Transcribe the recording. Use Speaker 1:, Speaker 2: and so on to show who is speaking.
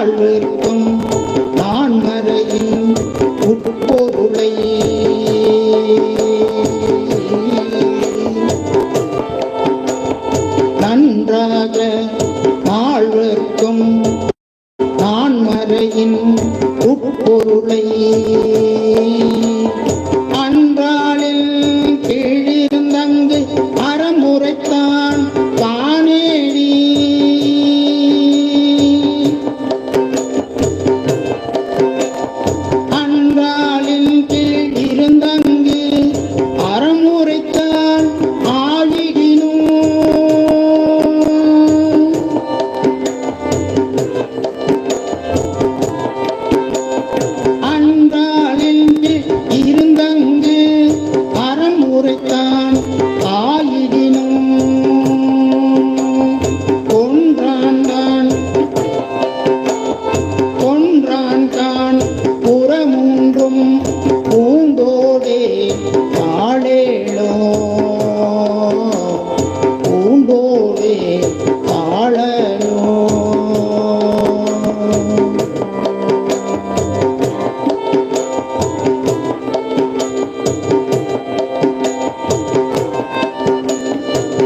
Speaker 1: வாழ்விற்கும் நான் மறையின் உட்பொருளை. நன்றாக வாழ்விற்கும் நான் மறையின் உட்பொருளை. ஆளேளோ. பூண்டோடே ஆளலோ